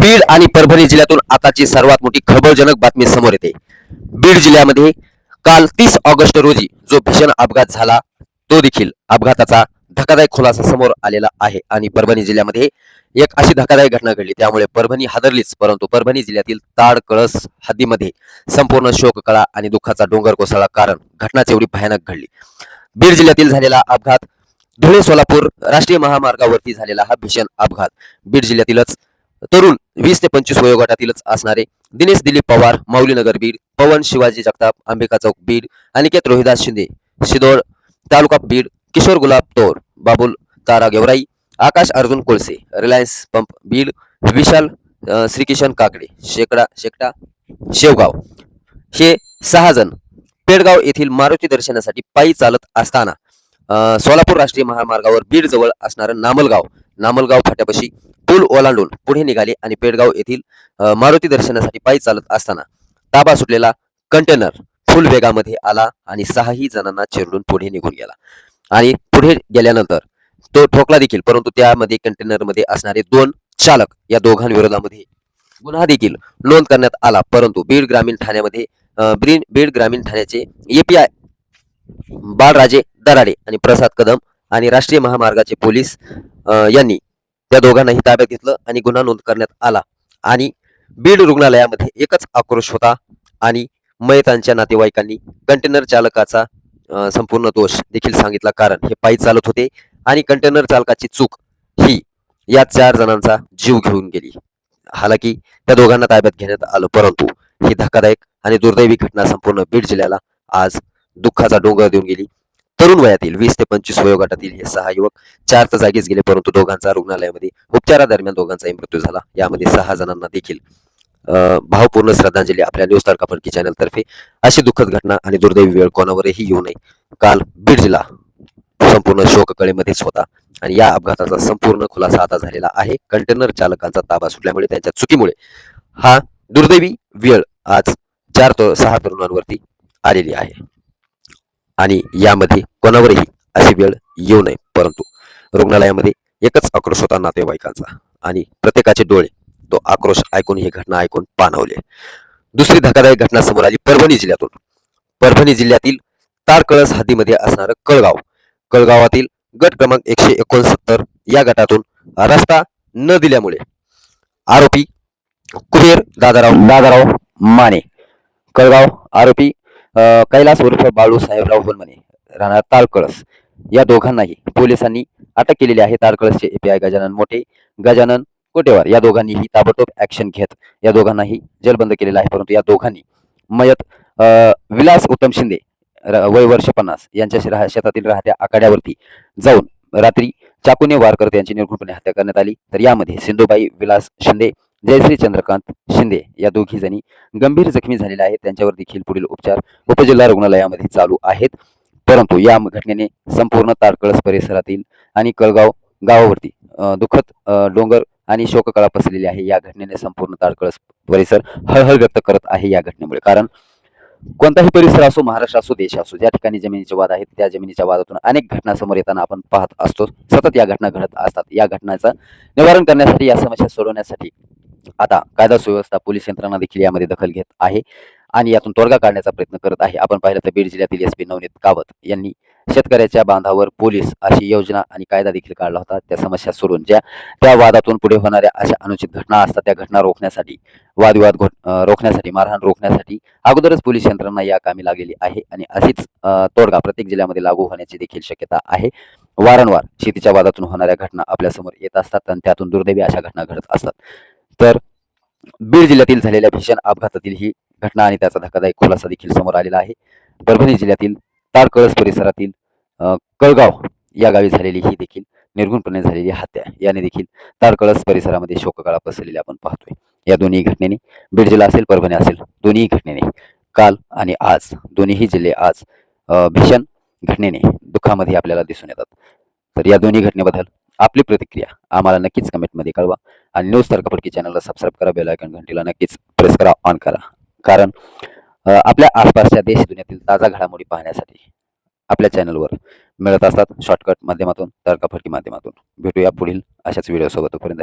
बीड आणि परभणी जिल्ह्यातून आताची सर्वात मोठी खळबळजनक बातमी समोर येते. बीड जिल्ह्यामध्ये काल तीस ऑगस्ट रोजी जो भीषण अपघात झाला तो देखील अपघाताचा धक्कादायक खुलासा समोर आलेला आहे आणि परभणी जिल्ह्यामध्ये एक अशी धक्कादायक घटना घडली. त्यामुळे परभणी हादरलीच परंतु परभणी जिल्ह्यातील ताड कळस हद्दीमध्ये संपूर्ण शोककळा आणि दुःखाचा डोंगर कोसळला कारण घटनाच एवढी भयानक घडली. बीड जिल्ह्यातील झालेला अपघात धुळे सोलापूर राष्ट्रीय महामार्गावरती झालेला हा भीषण अपघात. बीड जिल्ह्यातीलच तरुण वीस ते पंचवीस वयोगटातीलच असणारे दिनेश दिलीप पवार माऊलीनगर बीड पवन शिवाजी जगताप अंबिका चौक बीड अनिकेत रोहिदास शिंदे शिदोळ तालुका बीड किशोर गुलाब तोर बाबुल तारा गेवराई आकाश अर्जुन कोळसे रिलायन्स पंप बीड विशाल श्रीकिशन काकडे शेकडा शेकडा शेवगाव. हे सहा जण पेडगाव येथील मारुती दर्शनासाठी पायी चालत असताना सोलापूर राष्ट्रीय महामार्गावर बीड जवळ असणारं नामलगाव नामलगाव फाट्यापाशी पूल ओलांडून पुढे निघाले आणि पेडगाव येथील मारुती दर्शनासाठी पायी चालत असताना ताबा सुटलेला कंटेनर फुल वेगामध्ये आला आणि सहाही जणांना चिरडून पुढे निघून गेला. आणि पुढे गेल्यानंतर तो ठोकला देखील परंतु त्यामध्ये कंटेनरमध्ये असणारे दोन चालक या दोघांविरोधामध्ये गुन्हा देखील नोंद करण्यात आला. परंतु बीड ग्रामीण ठाण्यामध्ये बीड ग्रामीण ठाण्याचे एपीआय बाळराजे दराडे आणि प्रसाद कदम आणि राष्ट्रीय महामार्गाचे पोलीस यांनी त्या दोघांनाही ताब्यात घेतलं आणि गुन्हा नोंद करण्यात आला. आणि बीड रुग्णालयामध्ये एकच आक्रोश होता आणि मयतांच्या नातेवाईकांनी कंटेनर चालकाचा संपूर्ण दोष देखील सांगितला. कारण हे पायी चालत होते आणि कंटेनर चालकाची चूक ही या चार जणांचा जीव घेऊन गेली. हालाकी त्या दोघांना ताब्यात घेण्यात आलं परंतु ही धक्कादायक आणि दुर्दैवी घटना संपूर्ण बीड जिल्ह्याला आज दुःखाचा डोंगर देऊन गेली. तरुण वयातील वीस ते पंचवीस वयोगटातील हे सहा युवक चार तर जागीच गेले परंतु दोघांचा रुग्णालयामध्ये उपचारादरम्यान दोघांचाही मृत्यू झाला. यामध्ये सहा जणांना देखील भावपूर्ण श्रद्धांजली आपल्या न्यूज तारका चॅनलतर्फे चॅनल तर्फे. अशी दुःखद घटना आणि दुर्दैवी वेळ कोणावरही येऊ नये. काल बीड जिल्हा संपूर्ण शोककळेमध्येच होता आणि या अपघाताचा संपूर्ण खुलासा आता झालेला आहे. कंटेनर चालकांचा ताबा सुटल्यामुळे त्यांच्या चुकीमुळे हा दुर्दैवी वेळ आज चार तो सहा तरुणांवरती आलेली आहे. आणि यामध्ये कोणावरही अशी वेळ येऊ नये. परंतु रुग्णालयामध्ये एकच आक्रोश होता नातेवाईकांचा आणि प्रत्येकाचे डोळे तो आक्रोश ऐकून ही घटना ऐकून पाणवले. दुसरी धक्कादायक घटना समोर आली परभणी जिल्ह्यातून. परभणी जिल्ह्यातील तारकळस हद्दीमध्ये असणारं कळगाव. कळगावातील गट क्रमांक एकशे एकोणसत्तर या गटातून रस्ता न दिल्यामुळे आरोपी कुबेर दादाराव दादाराव माने. कळगाव आरोपी कैलास उर्फ बाळू साहेबराव म्हणे राहणार ताळकळस या दोघांनाही पोलिसांनी अटक केलेली आहे. ताळकळसचे एपीआय गजानन मोठे गजानन कोटेवार या दोघांनीही ताबडतोब ऍक्शन घेत या दोघांनाही जेलबंद केलेलं आहे. परंतु या दोघांनी मयत विलास उत्तम शिंदे र- वय वर्ष पन्नास यांच्या राह- शेतातील राहत्या आखाड्यावरती जाऊन रात्री चाकूने वार करत यांची निर्घुणपणे हत्या करण्यात आली. तर यामध्ये सिंधुबाई विलास शिंदे जयश्री चंद्रकांत शिंदे या दोघी जणी गंभीर जखमी झालेल्या आहेत. त्यांच्यावर देखील पुढील उपचार उपजिल्हा रुग्णालयामध्ये चालू आहेत. परंतु या घटनेने संपूर्ण तारकळस परिसरातील आणि कळगाव गावावरती दुःखद डोंगर आणि शोककळा पसरलेली आहे. या घटनेने संपूर्ण तारकळस परिसर हळहळ व्यक्त करत आहे या घटनेमुळे. कारण कोणताही परिसर असो महाराष्ट्र असो देश असो ज्या ठिकाणी जमिनीचे वाद आहेत त्या जमिनीच्या वादातून अनेक घटना समोर येताना आपण पाहत असतो. सतत या घटना घडत असतात. या घटनाचं निवारण करण्यासाठी या समस्या सोडवण्यासाठी आता कायदा सुव्यवस्था पोलीस यंत्रणा देखील यामध्ये दखल घेत आहे आणि यातून तोडगा काढण्याचा प्रयत्न करत आहे. आपण पाहिलं तर बीड जिल्ह्यातील एस पी नवनीत कावत यांनी शेतकऱ्याच्या बांधावर पोलीस अशी योजना आणि कायदा देखील काढला होता. त्या समस्या सोडून ज्या त्या वादातून पुढे होणाऱ्या अशा अनुचित घटना असतात त्या घटना रोखण्यासाठी वादविवाद रोखण्यासाठी मारहाण रोखण्यासाठी अगोदरच पोलीस यंत्रणा या कामी लागलेली आहे आणि अशीच तोडगा प्रत्येक जिल्ह्यामध्ये लागू होण्याची देखील शक्यता आहे. वारंवार शेतीच्या वादातून होणाऱ्या घटना आपल्यासमोर येत असतात आणि त्यातून दुर्दैवी अशा घटना घडत असतात. तर बीड जिल्ह्यातील झालेल्या भीषण अपघातातील ही घटना आणि त्याचा धक्कादायक खुलासा देखील समोर आलेला आहे. परभणी जिल्ह्यातील तारकळस परिसरातील कळगाव या गावी झालेली ही देखील निर्गुणपणे झालेली हत्या याने देखील तारकळस परिसरामध्ये शोककळा पसरलेली आपण पाहतोय. या दोन्ही घटनेने बीड जिल्हा असेल परभणी असेल दोन्ही घटनेने काल आणि आज दोन्हीही जिल्हे आज भीषण घटनेने दुःखामध्ये आपल्याला दिसून येतात. तर या दोन्ही घटनेबद्दल आपली प्रतिक्रिया आम्हाला नक्कीच कमेंटमध्ये कळवा. आणि न्यूज तारकापडकी चॅनलला सबस्क्राईब करा बेलायकन घंटीला नक्कीच प्रेस करा ऑन करा. कारण आपल्या आसपासच्या देश दुनियातील ताजा घडामोडी पाहण्यासाठी आपल्या चॅनलवर मिळत असतात शॉर्टकट माध्यमातून तारकाफडकी माध्यमातून. भेटूया पुढील अशाच व्हिडिओसोबत तोपर्यंत